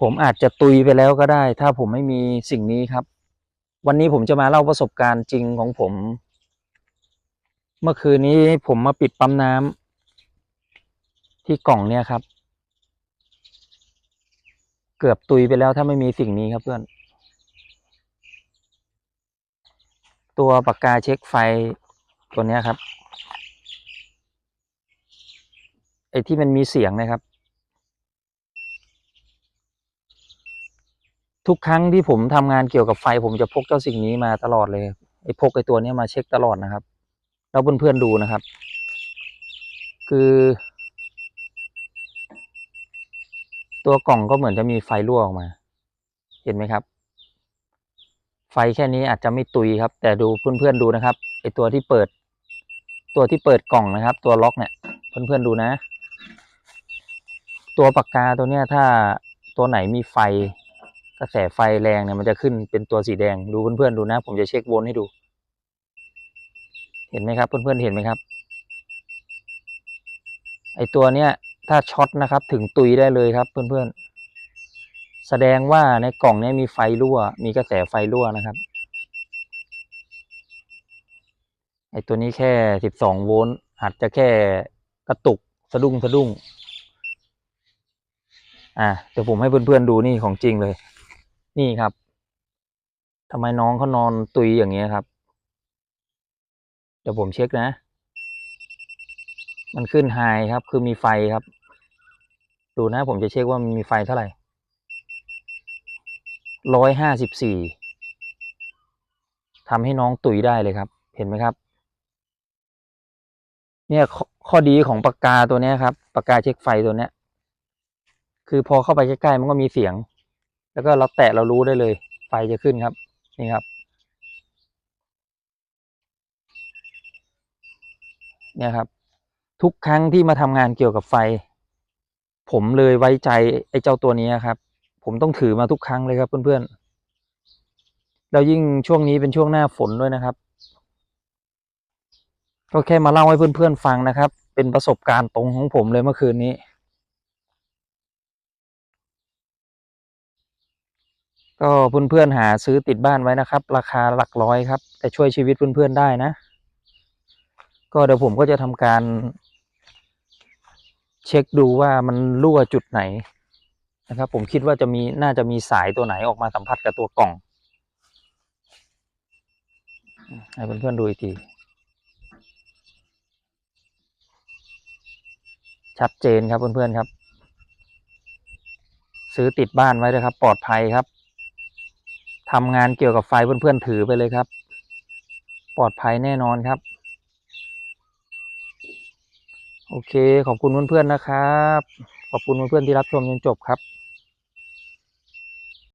ผมอาจจะตุยไปแล้วก็ได้ ถ้าผมไม่มีสิ่งนี้ครับ วันนี้ผมจะมาเล่าประสบการณ์จริงของผม เมื่อคืนนี้ผมมาปิดปั๊มน้ำที่กล่องเนี่ยครับ เกือบตุยไปแล้วถ้าไม่มีสิ่งนี้ครับเพื่อน ตัวปากกาเช็คไฟตัวเนี้ยครับไอ้ที่มันมีเสียงนะครับ ทุกครั้งที่ผมทำงานเกี่ยวกับไฟ ผมจะพกเจ้าสิ่งนี้มาตลอดเลยไอ้พกไอ้ตัวนี้มาเช็คตลอดนะครับ แล้วเพื่อนๆดูนะครับ คือ ตัวกล่องก็เหมือนจะมีไฟรั่วออกมา เห็นไหมครับ ไฟแค่นี้อาจจะไม่ตุยครับ แต่ดูเพื่อนๆดูนะครับไอ้ตัวที่เปิด ตัวที่เปิดกล่องนะครับ ตัวล็อกเนี่ย เพื่อนๆดูนะ ตัวปากกาตัวเนี้ยถ้าตัวไหนมีไฟ กระแสไฟแรงเนี่ยมันจะขึ้นเป็นตัวสีแดงดูเพื่อนๆดูนะ ผมจะเช็ควนให้ดู เห็นไหมครับเพื่อนๆเห็นไหมครับ ไอตัวเนี้ยถ้าช็อตนะครับถึงตุยได้เลยครับ เพื่อนๆ แสดงว่าในกล่องเนี้ยมีไฟรั่ว มีกระแสไฟรั่วนะครับไอตัวนี้แค่สิบสองโวลต์อาจจะแค่กระตุกสะดุ้งสะดุ้ง อะเดี๋ยวผมให้เพื่อนๆดูนี่ของจริงเลย นี่ครับทำไมน้องเขานอนตุยอย่างเงี้ยครับ เดี๋ยวผมเช็คนะ มันขึ้นไฮครับ คือมีไฟครับ ดูนะผมจะเช็คว่ามันมีไฟเท่าไหร่ร้อยห้าสิบสี่ทำให้น้องตุยได้เลยครับ เห็นไหมครับ เนี่ยขข้อดีของปากกาตัวเนี้ยครับปากกาเช็คไฟตัวเนี้ยคือพอเข้าไปใกล้ๆมันก็มีเสียง แล้วก็เราแตะเรารู้ได้เลยไฟจะขึ้นครับนี่ครับ เนี่ยครับ ทุกครั้งที่มาทำงานเกี่ยวกับไฟ ผมเลยไว้ใจไอ้เจ้าตัวนี้ครับ ผมต้องถือมาทุกครั้งเลยครับเพื่อนๆแล้วยิ่งช่วงนี้เป็นช่วงหน้าฝนด้วยนะครับ ก็แค่มาเล่าให้เพื่อนๆฟังนะครับ เป็นประสบการณ์ตรงของผมเลยเมื่อคืนนี้ ก็เพื่อนๆหาซื้อติดบ้านไว้นะครับ ราคาหลักร้อยครับ แต่ช่วยชีวิตเพื่อนๆได้นะ ก็เดี๋ยวผมก็จะทำการ เช็คดูว่ามันรั่วจุดไหนนะครับ ผมคิดว่าจะมีน่าจะมีสายตัวไหนออกมาสัมผัสกับตัวกล่องให้เพื่อนๆดูอีกทีชัดเจนครับเพื่อนๆครับ ซื้อติดบ้านไว้เลยครับ ปลอดภัยครับ ทำงานเกี่ยวกับไฟเพื่อนๆถือไปเลยครับ ปลอดภัยแน่นอนครับ โอเคขอบคุณเพื่อนๆนะครับ ขอบคุณเพื่อนๆที่รับชมจนจบครับ